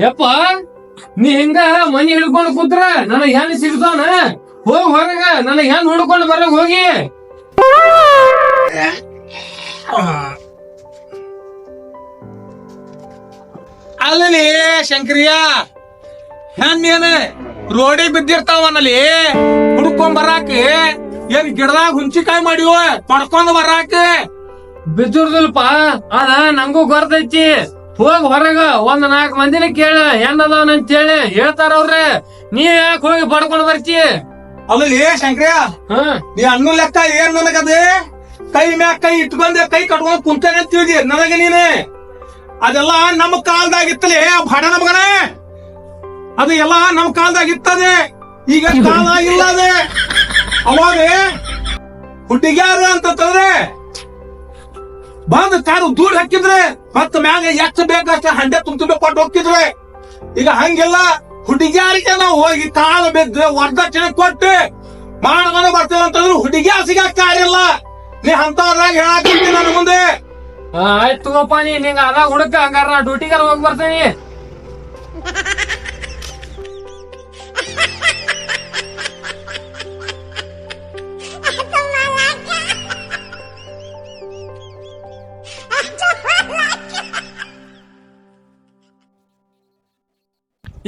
ಯಪ್ಪ ನೀ ಹಿಂಗ ಮನಿ ಹಿಡ್ಕೊಂಡು ಕೂತ್ರ ನನಗ್ ಹೆಣ್ ಸಿಗ್ತಾನ? ಹೋಗ್ ಹೊರಗ ನನಗ್ ಹೆಣ್ ಹುಡ್ಕೊಂಡು ಬರಕ್ ಹೋಗಿ. ಅಲ್ಲಲಿ ಶಂಕರಿಯ ಹೆಣ್ಣೇನ ರೋಡಿ ಬಿದ್ದಿರ್ತಾವನಲ್ಲಿ ಹುಡ್ಕೊಂಡ್ ಬರಾಕ ಏನ್ ಗಿಡದಾಗ ಹುಂಚಿಕಾಯಿ ಮಾಡಿವ ಪಡ್ಕೊಂಡ್ ಬರಾಕ? ಬಿದ್ದಿರ್ದಲ್ಪ ಅದ ನಂಗೂ ಗೊತ್ತೈತಿ ಹೋಗ್ ಹೊರಗ ಒಂದ್ ನಾಲ್ಕು ಮಂದಿನ ಕೇಳ ಹೆಣ್ಣದವನ ಅಂತೇಳಿ ಹೇಳ್ತಾರ ಅವ್ರೆ ನೀ ಯಾಕೆ ಹೋಗಿ ಪಡ್ಕೊಂಡು ಬರ್ತಿ? ಅಲ್ಲಿ ಶಂಕ್ರಿಯ ಹ? ನೀ ಅಣ್ಣು ಲೆಕ್ಕ ಏನ್ ನನಗದೆ ಕೈ ಮ್ಯಾಗ ಕೈ ಇಟ್ಕೊಂಡೆ ಕೈ ಕಟ್ಕೊಂಡ್ ಕುಂತೇನೆ ಅಂತ ತಿಳಿದಿ ನನಗೆ ನೀನೆ. ಅದೆಲ್ಲ ನಮ್ಮ ಕಾಲದಾಗಿತ್ತಲೇ ಬಡನ ಮಗನ ಅದು ಎಲ್ಲ ನಮ್ಮ ಕಾಲದಾಗ ಇತ್ತದೆ. ಈಗ ಕಾಲ ಇಲ್ಲದೆ. ಅದೇ ಅವಾಗ ಹುಡುಗ್ಯಾರ ಅಂತ ತಂದ್ರೆ ಬಂದ್ ಕಾರು ದೂರ ಹಾಕಿದ್ರೆ ಮತ್ತ ಮ್ಯಾಗ ಎಷ್ಟು ಬೇಕಷ್ಟ ಹಂಡೆ ತುಂಬ ಕೊಟ್ಟು ಹೋಗ್ತಿದ್ರೆ ಈಗ ಹಂಗಿಲ್ಲ ಹುಡುಗಿಯಾರಿಗೆ ನಾವು ಹೋಗಿ ಕಾಲು ಬಿದ್ರೆ ವರದಕ್ಷಿಣೆ ಕೊಟ್ಟು ಮಾಡಮನೆ ಬರ್ತೇವೆ ಅಂತಂದ್ರೆ ಹುಡುಗಿಯಾರ ಸಿಗಕ್ ಕಾರಿಲ್ಲ ನೀ ಅಂತವ್ರಾಗ ಹೇಳಿ ನನ್ನ ಮುಂದೆ. ಆಯ್ತು ತಗೋಪ್ಪ ನೀ, ನಿಂಗ ಅದಾಗ ಹುಡುಕ ಹಂಗಾರ ನಾ ಡ್ಯೂಟಿಗಾರ ಹೋಗಿ ಬರ್ತೇನಿ.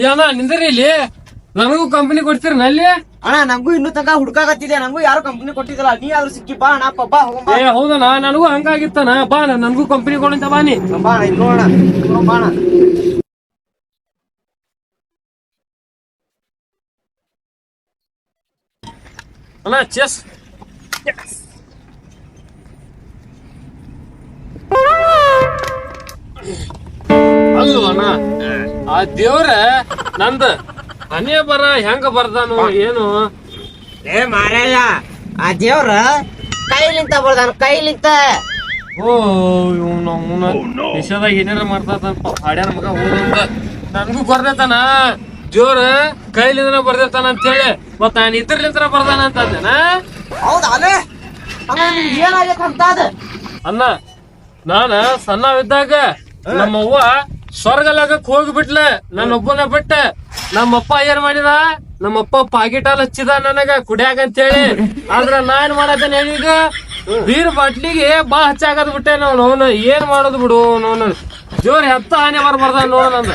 ಏನ ನಿಂದ್ರಿ ಇಲ್ಲಿ. ನನಗೂ ಕಂಪನಿ ಕೊಡ್ತೀರಿ ನಲ್ಲಿ. ಅಣ್ಣ ನಂಗೂ ಇನ್ನೂ ತನಕ ಹುಡ್ಕಾಕತ್ತಿದೆ ನಂಗೂ ಯಾರು ಕಂಪನಿ ಕೊಟ್ಟಿದ್ದಲ್ಲ ನೀ ಆದ್ರೂ ಸಿಕ್ಕಿ ಬಾ ಅಣ್ಣ ಬಾ. ಹೋಗೋಣ ಏ ಹೌದಣ್ಣ ನನಗೂ ಹಂಗಾಗಿತ್ತನ ಬಾ ನನಗೂ ಕಂಪನಿ ಕೊಡಂತ ಬಾನಿ ಬಾ ಅಣ್ಣ ಇಲ್ಲಿ ನೋಡೋಣ ಬಾ ಅಣ್ಣ. ಅಣ್ಣ ಚೆಸ್ ಅಣ್ಣ ಆ ದೇವ್ರ ನಂದ ಮನೆ ಬರ ಹೆಂಗ ಬರ್ದಾನು ಏನು? ಏ ಮಾರಾಯ ಆ ದೇವ್ರ ಕೈಲಿಂತ ಬರ್ದಾನ ಕೈಲಿಂತ. ಓ ಇವ್ನ ಅವ್ನ ದೇಶದಾಗ ಏನಾರ ಮಾಡ್ತಾತಪ್ಪ ಹಾಡ್ಯಾನ ಮಗ ಹೋದಂಗ ನನ್ಗೂ ಬರ್ದೇತಾನ. ದೇವ್ರ ಕೈಲಿಂದನ ಬರ್ದೇತಾನ ಅಂತೇಳಿ ಮತ್ತ ನಾನು ಇದ್ರಲಿಂತ್ರ ಬರ್ದಾನ ಅಂತ ಅಂದೇನ? ಹೌದಾ ಅಲ್ಲೇ ಅಣ್ಣ ನಿಮ್ಗೆ ಏನಾಗೈತೆ ಅಂತ ಅದ. ಅಣ್ಣ ನಾನ ಸಣ್ಣವಿದ್ದಾಗ ನಮ್ಮವ್ವ ಸ್ವರ್ಗ ಲೋಕಕ್ಕೆ ಹೋಗ್ಬಿಟ್ಲೆ ನನ್ನ ಒಬ್ಬನ ಬಿಟ್ಟೆ. ನಮ್ಮಪ್ಪ ಏನ್ ಮಾಡಿದ? ನಮ್ಮಪ್ಪ ಪಾಕಿಟ್ ಹಾಲ್ ಹಚ್ಚಿದ ನನಗ ಕುಡಿಯಾಕ ಅಂತೇಳಿ. ಆದ್ರ ನಾ ಏನ್ ಮಾಡತ್ತೇನೆ ಈಗ? ಬೀರ್ ಬಾಟ್ಲಿಗೆ ಬಾ ಹಚ್ಚಾಕದ್ ಬಿಟ್ಟೆ ನಾವು ನೋನು ಏನ್ ಮಾಡೋದು ಬಿಡು ನೋನು ಜೋರ್ ಹೆತ್ತ ಹಾನಿ ಬರ್ಬಾರ್ದ ನೋಡ ಅಂದ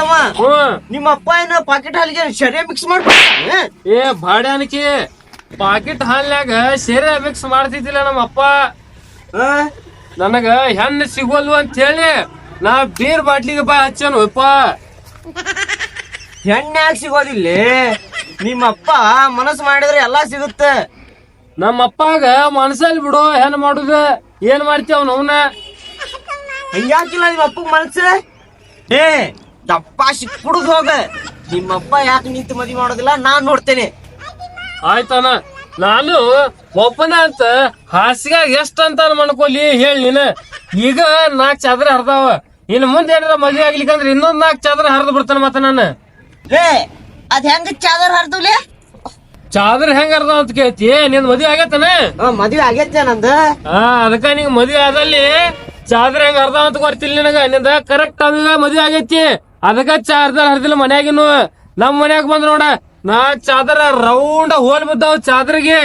ತಮ್ಮ. ನಿಮ್ಮ ಅಪ್ಪ ಏನ ಪಾಕೆಟ್ ಹಾಲಿಗೆ ಶರೀರ ಮಿಕ್ಸ್ ಮಾಡ್ಬಿಡ್ತಾನೆ ಏ ಬಾಡ್ಯಾನಕಿ ಪಾಕಿಟ್ ಹಾಲ್ನ್ಯಾಗ ಶರೀರ ಮಿಕ್ಸ್ ಮಾಡ್ತಿದ್ದಿಲ್ಲ ನಮ್ಮಪ್ಪ. ನನಗ ಹೆಣ್ಣು ಸಿಗೋಲ್ವ ಅಂತ ಹೇಳಿ ನಾ ಬೀರ್ ಬಾಟ್ಲಿಗೆ ಬಾ ಹಚ್ಚನು, ಅಪ್ಪ. ಹೆಣ್ಣಾಗ ಸಿಗೋದಿಲ್ಲ? ನಿಮ್ಮಪ್ಪ ಮನಸ್ಸು ಮಾಡಿದ್ರೆ ಎಲ್ಲಾ ಸಿಗುತ್ತೆ. ನಮ್ಮ ಅಪ್ಪಾಗ ಮನಸ್ಸಲ್ಲಿ ಬಿಡು, ಹೆಣ್ಣು ಮಾಡುದ. ಏನ್ ಮಾಡ್ತೀವ ಅವನ ಹಂಗ್ಯಾಕಿಲ್ಲ ನಿಮ್ಮ ಅಪ್ಪ ಮನಸ್ಸು? ಏ, ದಪ್ಪ ಸಿಕ್ಬಿಡುದು ಹೋಗ. ನಿಮ್ಮಪ್ಪ ಯಾಕೆ ನಿಂತು ಮದಿ ಮಾಡೋದಿಲ್ಲ, ನಾನ್ ನೋಡ್ತೇನೆ. ಆಯ್ತಾನ ನಾನು ಒಬ್ಬನ ಅಂತ ಹಾಸಿಗೆ ಎಷ್ಟು ಅಂತ ಮನ್ಕೊಲಿ ಹೇಳಿ ನೀನ. ಈಗ ನಾಲ್ಕು ಚಾದ್ರ ಹರ್ದಾವ. ಇನ್ನು ಮುಂದೆ ಏನಾರ ಮದ್ವೆ ಆಗ್ಲಿಕ್ಕಂದ್ರೆ ಇನ್ನೊಂದ್ ನಾಲ್ಕು ಚಾದ್ರ ಹರಿದು ಬಿಡ್ತಾನ ಮತ್ತೆ ನಾನು. ಏ ಅದ್ ಹೆಂಗ ಚಾದ್ರ ಹರ್ದುಲೆ? ಚಾದ್ರ ಹೆಂಗ ಹರ್ದಾವ ಅಂತ ಕೇಳ್ತಿ? ನಿನ್ ಮದ್ವೆ ಆಗೈತನ? ಮದ್ವೆ ಆಗೈತೆ ನಂದ. ಹಾ ಅದಕ್ಕ ನಿಂಗ ಮದ್ವೆ ಆದಲ್ಲಿ ಚಾದ್ರ ಹೆಂಗ ಅರ್ಧ ಅಂತ ಗೊತ್ತಿಲ್ಲ ನಿನಗ. ನಿಂದ ಕರೆಕ್ಟ್ ಟೈಮಿಗ ಮದ್ವೆ ಆಗೈತಿ. ಅದಕ್ಕ ಚಾರ್ಜರ್ ಹರಿದಿಲ್ಲ ಮನ್ಯಾಗಿನ್ನು ನಮ್ ಮನ್ಯಾಗ ಬಂದ್ ನೋಡ ನಾ ಚಾದರ ರೌಂಡ್ ಹೋಲ್ ಬಿದ್ದಾವ ಚಾದರಿಗೆ.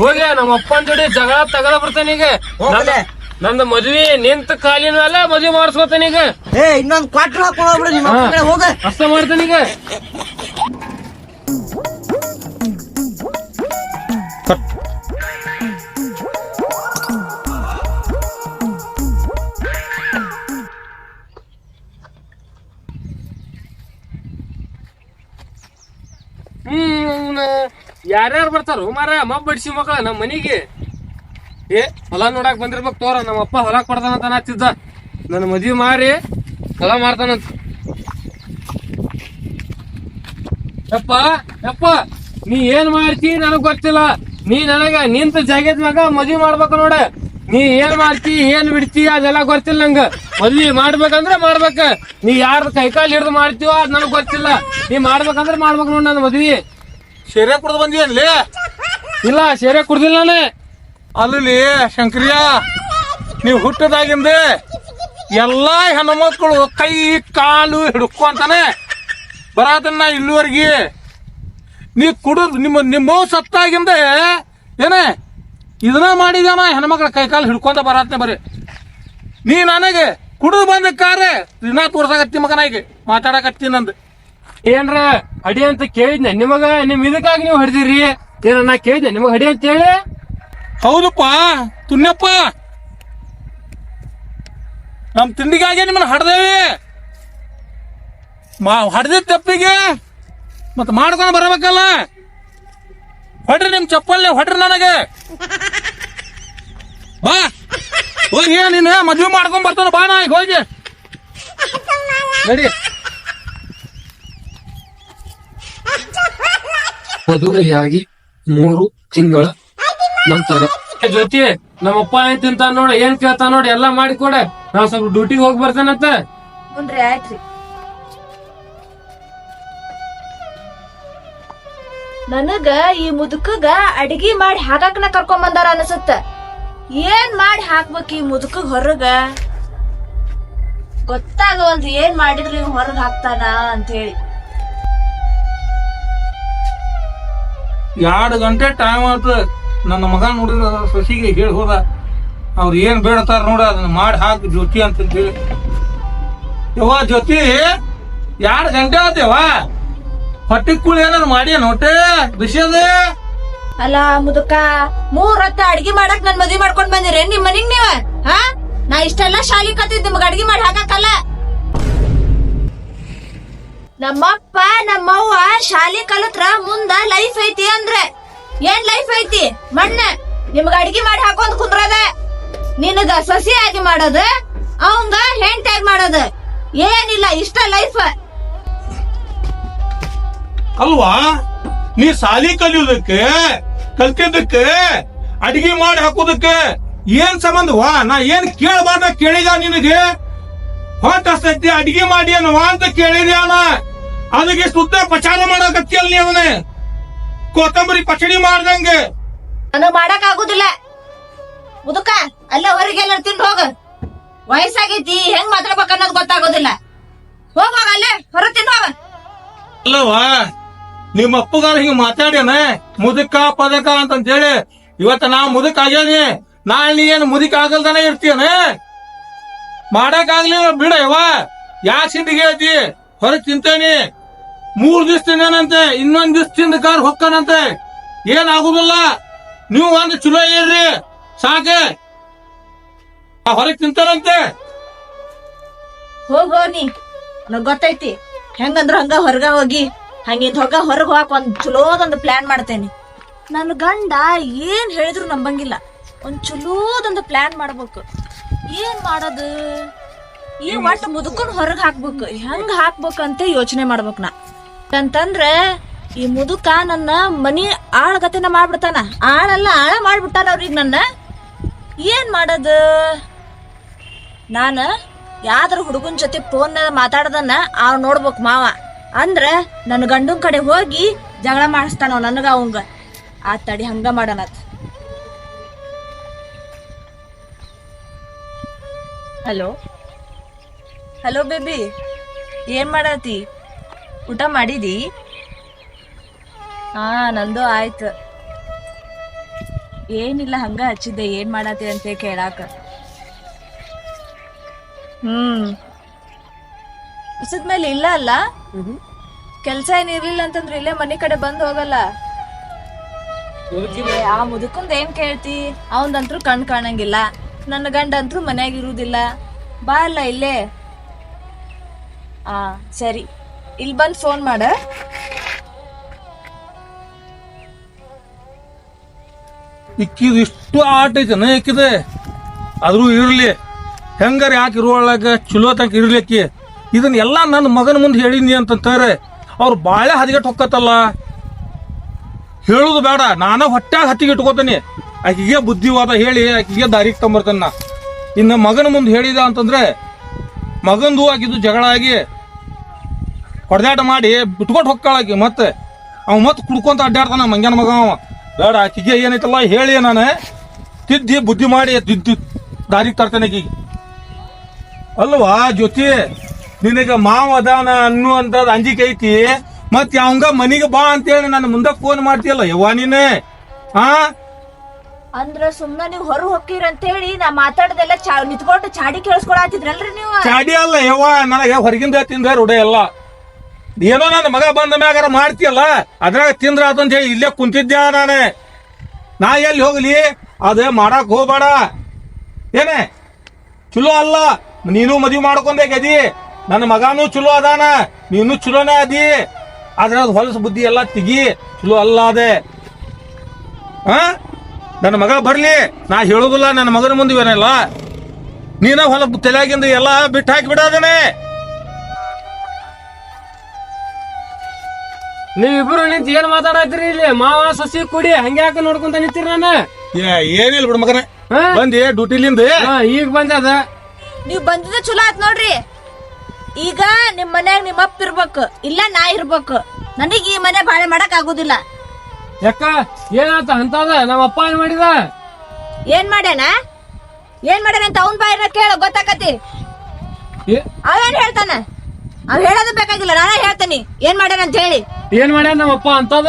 ಹೋಗಿ ನಮ್ಮ ಅಪ್ಪನ ಜೋಡಿ ಜಗಳ ತಗಳ ಬರ್ತೇನೆ ಈಗ. ಹೋಗ್ಲೆ. ನಂದು ಮದ್ವಿ ನಿಂತ ಕಾಲಿನ ಮೇಲೆ ಮದ್ವಿ ಮಾಡಿಸ್ಕೊತೇನೆ ಈಗ. ಏ ಇನ್ನೊಂದ್ ಕ್ವಾಟ್ರ್ ಹಾಕೊಂಡು ಹೋಗ್ಬಿಡು ನಿಮ್ಮ ಅಪ್ಪನ ಕಡೆ ಹೋಗ. ಅಷ್ಟ ಮಾಡ್ತಾನ ಯಾರ್ಯಾರು ಬರ್ತಾರ ಮಾರ ಮಬ್ಬ ಬಡಿಸಿ ಮಕ್ಕಳ ನಮ್ಮ ಮನಿಗೆ. ಏ, ಹೊಲ ನೋಡಕ್ ಬಂದಿರ್ಬೇಕು ತೋರ ನಮ್ಮ ಅಪ್ಪ ಹೊಲ ಕೊಡ್ತಾನಂತ ಅನ್ನತ್ತಿದ್ದ ನನ್ನ ಮದ್ವಿ ಮಾರಿ, ಹೊಲ ಮಾಡ್ತಾನಂತ ಯಪ್ಪ ಯಪ್ಪ, ನೀ ಏನ್ ಮಾಡ್ತಿ ನನಗ್ ಗೊತ್ತಿಲ್ಲ. ನೀ ನನಗ ನಿಂತ ಜಾಗದ ಮಗ ಮದ್ವಿ ಮಾಡ್ಬೇಕು ನೋಡ. ನೀ ಏನ್ ಮಾಡ್ತಿ, ಏನ್ ಬಿಡ್ತಿ, ಅದೆಲ್ಲ ಗೊತ್ತಿಲ್ಲ ನಂಗ. ಮದ್ವಿ ಮಾಡ್ಬೇಕಂದ್ರ ಮಾಡ್ಬೇಕ. ನೀ ಯಾರ ಕೈಕಾಲ್ ಹಿಡ್ದು ಮಾಡ್ತೀವೋ ಅದ್ ನನಗ್ ಗೊತ್ತಿಲ್ಲ. ನೀ ಮಾಡ್ಬೇಕಂದ್ರ ಮಾಡ್ಬೇಕು ನೋಡ್ ನನ್ನ ಮದ್ವಿ. ಶೇರೆ ಕುಡ್ದು ಬಂದಿಯನ್ಲಿ ಇಲ್ಲ ಸೇರೆ ಕುಡ್ದಿಲ್ಲ ನಾನೇ. ಅಲ್ಲಿ ಶಂಕರಿಯ ನೀವು ಹುಟ್ಟದಾಗಿಂದ ಎಲ್ಲಾ ಹೆಣ್ಮಕ್ಳು ಕೈ ಕಾಲು ಹಿಡ್ಕೊಂತಾನೆ ಬರಾತನ್ನ ಇಲ್ಲಿವರೆಗೆ ನೀ ಕುಡಿದ್ ನಿಮ್ಮ ನಿಮ್ಮ ಸತ್ತಾಗಿಂದ ಏನೇ ಇದನ್ನ ಮಾಡಿದಾನ ಹೆಣ್ಮಕ್ಳ ಕೈ ಕಾಲು ಹಿಡ್ಕೊಂತ ಬರಾತನೆ ಬರೀ. ನೀ ನನಗೆ ಕುಡಿದು ಬಂದ ಕಾರೆ ದಿನ ತೋರ್ಸಾಕತ್ತಿ ಮಗನಾಗಿ ಮಾತಾಡಕತ್ತಿ ನಂದು. ಏನ್ರ ಹಡಿ ಅಂತ ಕೇಳಿದ್ನ? ನಿಮಗ ನಿಮ್ ಇದಕ್ಕಾಗಿ ನೀವು ಹೊಡೆದಿರಿ? ಏನ ನಾ ಕೇಳಿದ್ನ? ನಿಮಗ ಹಡಿ ಅಂತ ಹೇಳಿ? ಹೌದಪ್ಪ ತುನ್ಯಪ್ಪ ನಮ್ ತಿಂಡಿಗಾಗಿ ನಿಮ್ಮನ್ನ ಹಡ್ದೇವಿ. ಮಾ ಹಡ್ದಿದ್ ತಪ್ಪಿಗೆ ಮತ್ತೆ ಮಾಡ್ಕೊಂಡ್ ಬರಬೇಕಲ್ಲ. ಹೊಡ್ರಿ ನಿಮ್ ಚಪ್ಪಲ್ಲಿ ಹೊಡ್ರಿ ನನಗೆ. ಬಾ. ಹೋಗಿ ನೀನು ಮದ್ವೆ ಮಾಡ್ಕೊಂಡ್ ಬರ್ತಾನ ಬಾ ನಾ ಈಗ ಹೋಗಿ. ನಡಿ. ಮದುವೆಯಾಗಿ ಮೂರು ತಿಂಗಳ ನಂತರ. ಜೊತೆ ನಮ್ಮಪ್ಪ ಏನ್ ತಿಂತ ನೋಡ ಏನ್ ಕೇಳ್ತಾ ನೋಡಿ ಎಲ್ಲಾ ಮಾಡಿ ಕೊಡ ನಾವ್ ಸ್ವಲ್ಪ ಡ್ಯೂಟಿಗೆ ಹೋಗಿ ಬರ್ತೇನಂತ. ಹುನ್ರಿ ಆಯ್ತ್ರಿ. ನನಗ ಈ ಮುದುಕಗ ಅಡಿಗೆ ಮಾಡಿ ಹಾಕಕ್ನ ಕರ್ಕೊಂಡ್ ಬಂದಾರ ಅನಸತ್ತ. ಏನ್ ಮಾಡಿ ಹಾಕ್ಬೇಕು ಈ ಮುದುಕಗ್ ಹೊರಗ? ಗೊತ್ತಾಗವಲ್ದು ಏನ್ ಮಾಡಿದ್ರಿ ಇವ್ ಹೊರಗ್ ಹಾಕ್ತಾನ ಅಂತ ಹೇಳಿ. ಎರಡು ಗಂಟೆ ಟೈಮ್ ಆಯ್ತು. ನನ್ನ ಮಗ ನೋಡಿದ ಸಸಿಗೆ ಹೇಳಿ ಹೋದ. ಅವ್ರು ಏನ್ ಬೇಡತಾರ ನೋಡ, ಅದನ್ನ ಮಾಡಿ ಹಾಕಿ ಜ್ಯೋತಿ ಅಂತ ಹೇಳಿ ಯವ್ವ ಜ್ಯೋತಿ, ಎರಡು ಗಂಟೆ ಆತೇವ ಹೊಟ್ಟಿ ಕೂಳಿ ಏನಾರು ಮಾಡಿ ನೋಟೆ ಬಿಸಿಯದೆ ಅಲ್ಲ ಮುದುಕ, ಮೂರ್ ಹೊತ್ತ ಅಡ್ಗಿ ಮಾಡಕ್ ನನ್ ಮದ್ವಿ ಮಾಡ್ಕೊಂಡ್ ಬಂದಿರೇನ್ ನಿಮ್ ಮನಿಗ್ ನೀವ? ಹಾ? ನಾ ಇಷ್ಟೆಲ್ಲ ಶಾಲಿ ಕತ್ತಿದ್ ನಿಮ್ಗ ಅಡ್ಗಿ ಮಾಡಿ ನಮ್ಮಪ್ಪ, ನಮ್ಮವ್ವ ಶಾಲಿ ಕಲತ್ರ ಮುಂದ ಲೈಫ್ ಐತಿ ಅಂದ್ರೆ. ಏನ್ ಲೈಫ್ ಐತಿ? ಮಣ್ಣ. ನಿಮ್ಗ ಅಡಿಗೆ ಮಾಡಿ ಹಾಕೊಂಡ್ ಕುಂದ್ರದ. ನಿನಗ ಸಸಿ ಆಗಿ ಮಾಡೋದು, ಅವಂಗ ಹೆಂಡತಿಯಾಗಿ ಮಾಡೋದು. ಏನಿಲ್ಲ, ಇಷ್ಟ ಲೈಫ್ ಅಲ್ವಾ? ನೀ ಸಾಲಿ ಕಲಿಯೋದಕ್ಕೆ, ಕಲ್ತಿದ್ದಕ್ಕೆ, ಅಡಿಗೆ ಮಾಡಿ ಹಾಕೋದಕ್ಕೆ ಏನ್ ಸಂಬಂಧವಾ ನಾ ಏನ್ ಕೇಳಬಾರ್ದ ಕೇಳಿದ ನಿನಗೆ? ಹೊಟ್ಟಸ್ತೈತಿ ಅಡಿಗೆ ಮಾಡಿ ಅನ್ನುವ ಅಂತ ಕೇಳಿದ್ಯಾನ ಅದಕ್ಕೆ ಶುದ್ಧ ಪಚಾರ ಮಾಡಕತ್ತಿಯಲ್ಲ ನೀ ಅವನೇ. ಕೊತ್ತಂಬರಿ ಪಚಡಿ ಮಾಡ್ದಂಗೆ. ನನಗ್ ಮಾಡಕ್ ಆಗುದಿಲ್ಲ ಮುದುಕ ಅಲ್ಲೇ ಹೊರಗೆಲ್ಲ ತಿಂದು ಹೋಗ. ವಯಸ್ಸಾಗೈತಿ ಹೆಂಗ್ ಮಾತಾಡ್ಬೇಕು ಅನ್ನೋದು ಗೊತ್ತಾಗೋದಿಲ್ಲ. ಹೋಗ್ ಅಲ್ಲೇ ಹೊರ ತಿಂದು ಹೋಗ. ಅಲ್ಲವಾ ನಿಮ್ಮ ಅಪ್ಪಗಾರ ಹಿಂಗ ಮಾತಾಡ್ಯಾನ? ಮುದುಕ ಪದಕ ಅಂತ ಹೇಳಿ ಇವತ್ತ ನಾ ಮುದುಕ ಆಗ್ಯಾನಿ. ನಾ ಅಲ್ಲಿ ಏನು ಮುದುಕ ಆಗಲ್ದಾನೆ ಇರ್ತೀಯನ? ಮಾಡಕ್ ಆಗ್ಲಿಲ್ಲ ಬಿಡ ಯಾವ ಯಾ ಸಿಂಡಿಗೆ ಐತಿ ಹೊರಗೆ ತಿಂತೇನಿ. ಮೂರ್ ದಿವ್ಸ ಇನ್ನೊಂದು ಇನ್ನೊಂದ್ ದಿವ್ಸ ತಿಂದ ಕಾರ್ ಹೊಕ್ಕನಂತೆ. ಏನ್ ಆಗುದಿಲ್ಲ ನೀವು ಒಂದು ಚಲೋ ಏನ್ರಿ ಸಾಕೆ. ಹೊರಗ್ ತಿಂತಾರಂತೆ. ಹೋಗ್ ನೀ ಗೊತ್ತೈತಿ. ಹೆಂಗಂದ್ರ ಹಂಗ ಹೊರಗ ಹೋಗಿ, ಹಂಗಿಂದ ಹೊಗ ಹೊರಗ್ ಹೋಗಕ್ ಒಂದ್ ಚಲೋದೊಂದು ಪ್ಲಾನ್ ಮಾಡ್ತೇನೆ. ನನ್ನ ಗಂಡ ಏನ್ ಹೇಳಿದ್ರು ನಂಬಂಗಿಲ್ಲ. ಒಂದ್ ಚಲೋದೊಂದು ಪ್ಲಾನ್ ಮಾಡ್ಬೇಕು. ಏನ್ ಮಾಡೋದು? ಈ ಒಟ್ಟು ಮುದುಕೊಂಡು ಹೊರಗ್ ಹಾಕ್ಬೇಕು? ಹೆಂಗ್ ಹಾಕ್ಬೇಕಂತ ಯೋಚನೆ ಮಾಡ್ಬೇಕು ನಾ. ಅಂತಂದ್ರ ಈ ಮುದುಕ ನನ್ನ ಮನಿ ಆಳಗತೆನ ಮಾಡ್ಬಿಡ್ತಾನ. ಆಳಲ್ಲ ಆಳ ಮಾಡ್ಬಿಟ್ಟಾನ ಅವ್ರಿಗೆ ನನ್ನ. ಏನ್ ಮಾಡೋದು? ನಾನು ಯಾವ್ದಾರ ಹುಡುಗನ ಜೊತೆ ಫೋನ್ ಮಾತಾಡದನ್ನ ಅವ್ ನೋಡ್ಬೇಕು ಮಾವ. ಅಂದ್ರ ನನ್ನ ಗಂಡನ ಕಡೆ ಹೋಗಿ ಜಗಳ ಮಾಡಿಸ್ತಾನ ನನಗ ಅವಂಗ. ಆ ತಡಿ ಹಂಗ ಮಾಡೋಣ ಹಲೋ? Hello baby. ಏನ್ ಮಾಡತಿ? ಊಟ ಮಾಡಿದಿ? ಹಾ ನಂದು ಆಯ್ತು. ಏನಿಲ್ಲ ಹಂಗ ಹಚ್ಚಿದ್ದೆ. ಏನ್ ಮಾಡತ್ತೆ ಅಂತ ಕೇಳಾಕ. ಹ್ಮ್. ಮೇಲೆ ಇಲ್ಲ ಅಲ್ಲ? ಕೆಲ್ಸ ಏನಿರ್ಲಿಲ್ಲ ಅಂತಂದ್ರೆ ಇಲ್ಲೇ ಮನೆ ಕಡೆ ಬಂದ್ ಹೋಗಲ್ಲ. ಏ, ಆ ಮುದುಕಂದ್ ಏನ್ ಕೇಳ್ತಿ? ಅವಂದಂತ್ರು ಕಣ್ ಕಾಣಂಗಿಲ್ಲ. ನನ್ನ ಗಂಡ ಅಂತ್ರು ಮನ್ಯಾಗ ಇರುದಿಲ್ಲ. ಬಾ ಅಲ್ಲ ಇಲ್ಲೇ. ಆ ಸರಿ. ಇಲ್ಲಿ ಬಂದು ಫೋನ್ ಮಾಡ. ಇಕ್ಕಿದ ಇಷ್ಟು ಆಟ ಐತನ ಇಕ್ಕಿದೆ? ಆದ್ರೂ ಇರ್ಲಿ. ಹೆಂಗಾರ ಯಾಕೆ ಇರುವೊಳಗ ಚಲೋ ತನಕ ಇರ್ಲಿಕ್ಕೆ? ಇದನ್ನ ಎಲ್ಲಾ ನನ್ನ ಮಗನ ಮುಂದೆ ಹೇಳಿನಿ ಅಂತಂತಾರೆ ಅವ್ರು ಬಾಳೆ ಹದಿಗೆಟ್ ಹೊಕ್ಕತ್ತಲ್ಲ. ಹೇಳುದು ಬೇಡ, ನಾನು ಹೊಟ್ಟೆ ಹತ್ತಿಗೆ ಇಟ್ಕೋತೀನಿ. ಆಕೆಗೆ ಬುದ್ಧಿವಾದ ಹೇಳಿ, ಆಕೆಗೆ ದಾರಿಗೆ ತಂಬರ್ತಾನ ಇನ್ನು ಮಗನ ಮುಂದೆ ಹೇಳಿದ ಅಂತಂದ್ರೆ, ಮಗಂದು ಆಗಿದ್ದು ಜಗಳ ಆಗಿ ಹೊಡೆದಾಟ ಮಾಡಿ ಬಿಟ್ಕೊಟ್ಟು ಹೊಕ್ಕಾಳಾಕಿ ಮತ್ತೆ. ಅವ ಮತ್ತೆ ಕುಡ್ಕೊಂತ ಅಡ್ಡಾಡ್ತಾನ ಮಂಗ್ಯಾನ ಮಗ ಅವ. ಬೇಡ ಆಕಿಗೆ ಏನೈತಲ್ಲ ಹೇಳಿ ನಾನು. ತಿದ್ದಿ ಬುದ್ಧಿ ಮಾಡಿ ತಿದ್ದು ದಾರಿಗೆ ತರ್ತೇನೆ ಆಕಿಗೆ. ಅಲ್ವಾ ಜ್ಯೋತಿ? ನಿನಗೆ ಮಾವ ಅದಾನ ಅನ್ನುವಂಥದ್ದು ಅಂಜಿಕೆ ಐತಿ. ಮತ್ ಅವಂಗ ಮನಿಗೆ ಬಾ ಅಂತೇಳಿ ನನ್ನ ಮುಂದೆ ಫೋನ್ ಮಾಡ್ತೀಯಲ್ಲ ಯವ್ವ ನೀನೆ? ಆ? ಅಂದ್ರ ಸುಮ್ನ ನೀವ್ ಹೊರ ಹೋಗ್ತೀರ ಅಂತ ಹೇಳಿ ನಾ ಮಾತಾಡದೆಲ್ಲ ನಿಂತ್ಕೊಂಡು ಚಾಡಿ ಕೇಳಿಸ್ಕೊಳತಿದ್ರಲ್ರಿ ನೀವು? ಚಾಡಿ ಅಲ್ಲ ಯವ್ವ ನನಗೆ ಹೊರಗಿಂದ ತಿಂದ ರೂಢ ಎಲ್ಲ ಏನೋ ನನ್ನ ಮಗ ಬಂದ ಮ್ಯಾಗಾರ ಮಾಡ್ತೀಯಲ್ಲ? ಅದ್ರಾಗ ತಿಂದ್ರ ಅಂತ ಹೇಳಿ ಇಲ್ಲೇ ಕುಂತಿದ್ದೆ ನಾನೇ? ನಾ ಎಲ್ಲಿ ಹೋಗ್ಲಿ? ಅದೇ ಮಾಡಕ್ ಹೋಗ್ಬೇಡ. ಏನೇ? ಚಲೋ ಅಲ್ಲ. ನೀನು ಮದ್ವಿ ಮಾಡ್ಕೊಂಡೆ ಗದಿ. ನನ್ನ ಮಗನೂ ಚಲೋ ಅದಾನ. ನೀನು ಚಲೋನೇ ಅದಿ. ಆದ್ರೆ ಅದು ಹೊಲಸು ಬುದ್ಧಿ ಎಲ್ಲ ತೆಗಿ. ಚಲೋ ಅಲ್ಲ ಅದೇ. ಹಾ ನನ್ನ ಮಗ ಬರ್ಲಿ. ನಾ ಹೇಳುದಿಲ್ಲ ನನ್ನ ಮಗನ ಮುಂದೆ ಏನಲ್ಲ. ನೀನ ಹೊಲ ತಲೆಯಾಗಿಂದ ಎಲ್ಲ ಬಿಟ್ಟು ಹಾಕಿ ಬಿಡೋದನೆ. ನೀವಿಬ್ರು ನಿಂತ ಏನ್ ಮಾತಾಡತ್ರಿ ಇಲ್ಲಿ? ಮಾವ ಸಸಿ ಕುಡಿ ಹಂಗ್ಯಾಕ ನೋಡ್ಕೊಂತ ನಿಂತೀರಿ ನಾನು? ಏನಿಲ್ಲ ಬಿಡು ಮಗನ. ಹಾ? ಬಂದಿ ಡ್ಯೂಟಿಲಿಂದ ಹಾ, ಈಗ ಬಂದದ ನೀವ್ ಬಂದಿದ ಚಲೋ ಆತ್ ನೋಡ್ರಿ. ಈಗ ನಿಮ್ ಮನ್ಯಾಗ ನಿಮ್ಮ ಅಪ್ಪ ಇರ್ಬೇಕು ಇಲ್ಲ ನಾ ಇರ್ಬೇಕು. ನನಗ್ ಈ ಮನೆ ಬಾಳೆ ಮಾಡಕ್ ಆಗುದಿಲ್ಲ. ಯಾಕ? ಏನಂತ ಅಂತದ? ನಮ್ಮ ಅಪ್ಪ ಏನ್ ಮಾಡಿದ? ಏನ್ ಮಾಡ್ಯಾನ? ಏನ್ ಮಾಡ್ಯಾನ ಅಂತ ಅವನ್ ಬಾಯಿನ ಕೇಳ ಗೊತ್ತಾಕತಿ. ಏ- ಅವೇನ್ ಹೇಳ್ತಾನ? ಅವ್ ಹೇಳೋದು ಬೇಕಾಗಿಲ್ಲ ನಾನೇ ಹೇಳ್ತೇನಿ. ಏನ್ ಮಾಡ್ಯಾನ ಅಂತ ಹೇಳಿ. ಏನ್ ಮಾಡ್ಯಾನ ನಮ್ಮಪ್ಪ ಅಂತದ?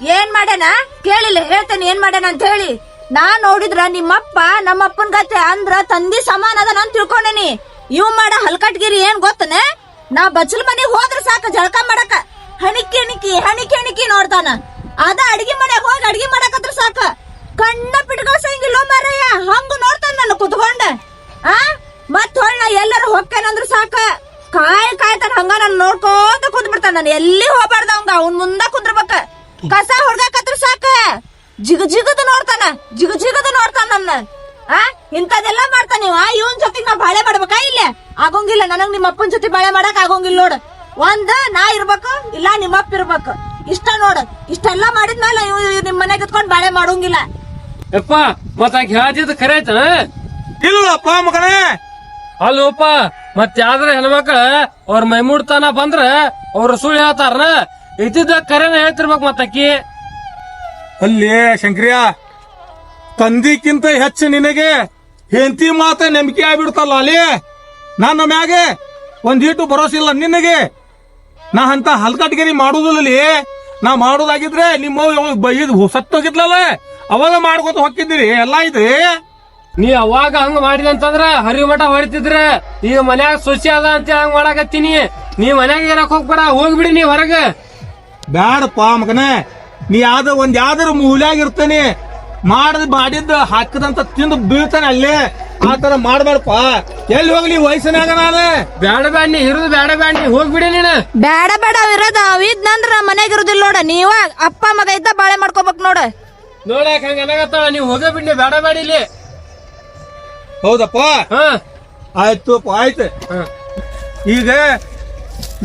ಏನ್ ಮಾಡ್ಯಾನ? ಕೇಳಿಲ್ಲ, ಹೇಳ್ತೇನೆ, ಏನ್ ಮಾಡ್ಯಾನ ಅಂತ ಹೇಳಿ. ನಾ ನೋಡಿದ್ರ ನಿಮ್ಮಪ್ಪ ನಮ್ಮಪ್ಪನ್ ಗತೆ ಅಂದ್ರ ತಂದಿ ಸಮಾನ ಅದ ನಾನು ತಿಳ್ಕೊಂಡೇನಿ. ಇವ್ ಮಾಡ ಹಲ್ಕಟ್ಗಿರಿ, ಏನ್ ಗೊತ್ತನೆ? ನಾ ಬಚ್ಚಲ್ ಮನೆಗ್ ಹೋದ್ರ ಸಾಕ ಜಳಕ ಮಾಡಕ. ಹಣಿಕಿ ಹಣಿಕಿ ಹಣಿಕಿ ಹಣಿಕಿ ನೋಡ್ತಾನ. ಅದ ಅಡಿಗೆ ಮನೆಗ್ ಹೋಗಿ ಅಡಿಗೆ ಮಾಡಕತ್ರ ಸಾಕ. ಕಣ್ಣ ಪಿಟ್ಕೊಳ್ಸಂಗಿಲ್ಲ ಮಾರಯ್ಯ ಹಂಗ ನೋಡ್ತಾನ ನಾನು ಕುತ್ಕೊಂಡ. ಆ? ಮತ್ ಹೊಳ್ ನಾ ಎಲ್ಲಾರು ಹೊಕ್ಕೇನಂದ್ರ ಸಾಕ. ಕಾಯ್ ಕಾಯ್ತಾನ ಹಂಗ ನಾನು ನೋಡ್ಕೋತ ಕುಂತ್ ಬಿಡ್ತಾನ ನಾನು. ಎಲ್ಲಿ ಹೋಗ್ಬಾರ್ದ ಅವಂಗ? ಅವ್ನ ಮುಂದ ಕುಂದ್ರಬೇಕ. ಕಸ ಹುಡ್ಗಾಕತ್ರ ಸಾಕ. ಜಿಗ ಜಿಗದ ನೋಡ್ತಾನ. ಜಿಗ ಜಿಗದ ನೋಡ್ತಾನ ನನ್ನ. ಆ? ಇಂಥದೆಲ್ಲ ಮಾಡ್ತಾನ ನೀವ. ಇವನ್ ಜೊತೆಗೆ ನಾ ಬಾಳೆ ಮಾಡ್ಬೇಕಾ ಇಲ್ಲೇ? ಆಗೋಂಗಿಲ್ಲ. ನನಗ್ ನಿಮ್ಮ ಅಪ್ಪನ ಜೊತೆ ಬಾಳೆ ಮಾಡಕ್ ಆಗೋಂಗಿಲ್ಲ ನೋಡ್. ಒಂದ್ ನಾ ಇರ್ಬೇಕು. ಇಲ್ಲ ನಿಮ್ಮಪ್ಪ ಇರ್ಬೇಕು. ಇಷ್ಟ ನೋಡ್. ಇಷ್ಟೆಲ್ಲ ಮಾಡಿದ್ಮೇಲೆ ಇವ್ ಇವ್ ನಿಮ್ ಮನೆಗೆ ಇತ್ಕೊಂಡ್ ಬಾಳೆ ಮಾಡೋಂಗಿಲ್ಲ. ಯಪ್ಪ ಮತ್ತ ಹೇಳ್ತಿದ್ ಕರೆ ಐತನ ಇಲ್ಲಪ್ಪ ಮಗನೇ. ಅಲ್ಲೋಪ ಮತ್ ಯಾವ್ದ್ರ ಹೆಣ್ಮಕ್ಳ ಅವ್ರ ಮೈಮೂಡ್ತಾನ ಬಂದ್ರ ಅವ್ರ ಸುಳ್ಳು ಹೇಳ್ತಾರ ಇದ್ದಿದ್ದ ಕರೆನ ಹೇಳ್ತಿರ್ಬೇಕು ಮತ್ತಕ್ಕಿ. ಅಲ್ಲಿ ಶಂಕ್ರಿಯ, ತಂದಿಕ್ಕಿಂತ ಹೆಚ್ಚು ನಿನಗೆ ಹೆಂಡತಿ ಮಾತ ನಂಬಿಕೆ ಆಗ್ಬಿಡ್ತಲ್ಲ ಅಲ್ಲಿ? ನನ್ನ ಮ್ಯಾಗೆ ಒಂದೀಟು ಭರೋಸೆ ಇಲ್ಲ ನಿನಗೆ. ನಾ ಅಂತ ಹಲ್ಕಟ್ಗಿರಿ ಮಾಡುದಿಲ್ಲ ನಾ ಮಾಡುದಾಗಿದ್ರೆ ನಿಮ್ಮ ಬೈದ್ ಸತ್ತೋಗಿದ್ಲಲ್ಲ? ಅವಾಗ ಮಾಡ್ಕೊತ ಹೋಗಿದ್ದೀರಿ ಎಲ್ಲ ಐತಿ ನೀ ಅವಾಗ ಹಂಗ ಮಾಡಿದ ಅಂತಂದ್ರ ಹರಿ ಮಠ ಹೊಡಿತಿದ್ರ ಈಗ ಮನ್ಯಾಗ ಸೊಸಿ ಅದ ಅಂತ ಹಂಗ ಮಾಡಾಕತ್ತೀನಿ. ನೀ ಮನ್ಯಾಗ ಇರಕ್ ಹೋಗ್ಬೇಡ ಹೋಗ್ಬಿಡಿ ನೀ ಹೊರಗ. ಬ್ಯಾಡಪ್ಪ ಮಗನ ನೀ ಯಾವ್ದ ಒಂದ್ ಯಾವ್ದಾರು ಮೂಲ್ಯಾಗ ಇರ್ತಾನೆ. ಮಾಡದ್ ಮಾಡಿದ್ದ ಹಾಕದಂತ ತಿಂದು ಬೀಳ್ತಾನೆ ಅಲ್ಲೇ. ಆ ತರ ಮಾಡ್ಬೇಡಪ್ಪ. ಎಲ್ಲಿ ಹೋಗ್ಲಿ ವಯಸ್ಸಿನಾಗ ನಾನು? ಬ್ಯಾಡ ಬ್ಯಾಡ ನೀ ಇರೋದು ಬ್ಯಾಡ ಬ್ಯಾಡ ನೀ ಹೋಗ್ಬಿಡಿ ಬ್ಯಾಡ ಬೇಡ ಬೇಡ ಅವಿದ್ ನಂದ್ರ ಮನೆಗ್ ಇರುದಿಲ್ಲ ನೋಡ. ನೀವ ಅಪ್ಪ ಮಗ ಇದ್ದ ಬಾಳೆ ಮಾಡ್ಕೋಬೇಕು ನೋಡ. ನೋಡಕ್ ಹಂಗ ಏನಾಗತ್ತ ನೀವ್ ಹೋಗೇ ಬಿಡಿ ಬ್ಯಾಡ ಬ್ಯಾಡ ಇಲ್ಲಿ. ಹೌದಪ್ಪ? ಹಾ. ಆಯ್ತು ಆಯ್ತು. ಈಗ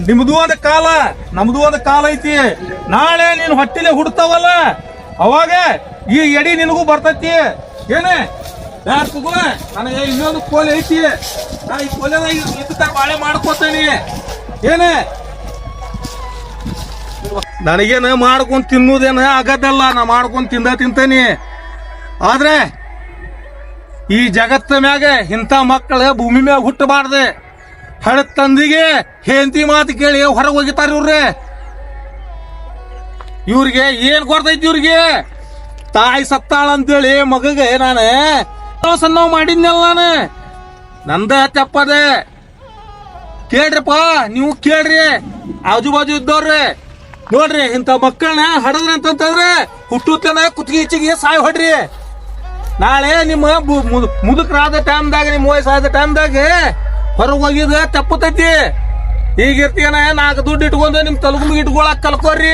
ನಿಮ್ದು ಒಂದ ಕಾಲ ನಮ್ದು ಒಂದ ಕಾಲ ಐತಿ. ನಾಳೆ ನೀನ್ ಹೊಟ್ಟಿಲೆ ಹುಡ್ತಾವಲ್ಲ ಅವಾಗ ಈ ಎಡಿ ನಿನಗೂ ಬರ್ತೈತಿ. ಏನೇ? ಯಾರು ನನಗೆ ಇನ್ನೊಂದು ಕೋಲೆ ಐತಿ. ನಾ ಈ ಕೋಲೆನ ಇದ್ದ ಬಾಳೆ ಮಾಡ್ಕೋತೇನಿ. ಏನೇ? ನನಗೇನ ಮಾಡ್ಕೊಂಡ್ ತಿನ್ನೋದೇನ ಆಗದಲ್ಲ ನಾ ಮಾಡ್ಕೊಂಡ್ ತಿಂದ ತಿಂತೇನಿ. ಆದ್ರೆ ಈ ಜಗತ್ತ ಮ್ಯಾಗ ಇಂಥ ಮಕ್ಕಳು ಭೂಮಿ ಮ್ಯಾಗ ಹುಟ್ಟಬಾರ್ದೆ. ಹಳ ತಂದಿಗೆ ಹೆಂಡತಿ ಮಾತು ಕೇಳಿ ಹೊರಗೆ ಹೋಗಿತಾರ ಇವ್ರೆ ಇವ್ರಿಗೆ ಏನ್ ಕೊಡ್ತೈತಿ ಇವ್ರಿಗೆ? ತಾಯಿ ಸತ್ತಾಳ ಅಂತೇಳಿ ಮಗಗೆ ನಾನು ಸಣ್ಣ ಮಾಡಿದ್ನಲ್ಲ ನಾನು. ನಂದ ತಪ್ಪದೆ ಕೇಳ್ರಿಪ್ಪ, ನೀವು ಕೇಳ್ರಿ. ಆಜು ಬಾಜು ಇದ್ದವ್ರಿ ನೋಡ್ರಿ ಇಂಥ ಮಕ್ಕಳನ್ನ ಹಡದ್ರಿ ಅಂತಂತಂದ್ರೆ ಹುಟ್ಟುತ್ತನ ಕುತ್ತಿಗೆ ಇಚ್ಚಿಗೆ ಸಾಯ್ ಹೊಡ್ರಿ. ನಾಳೆ ನಿಮ್ಮ ಮುದುಕರಾದ ಟೈಮ್ದಾಗ ನಿಮ್ಮ ವಯಸ್ಸಾದ ಟೈಮ್ದಾಗ ಹೊರಗೆ ಹೋಗಿದ ತಪ್ಪತೈತಿ ಈಗ ಇರ್ತೀಯನ ನಾಲ್ಕು ದುಡ್ಡು ಇಟ್ಕೊಂಡು ನಿಮ್ಮ ತಲೆಗುಂಬಿಗೆ ಇಟ್ಕೊಳಕ್ ಕಲ್ಕೋರಿ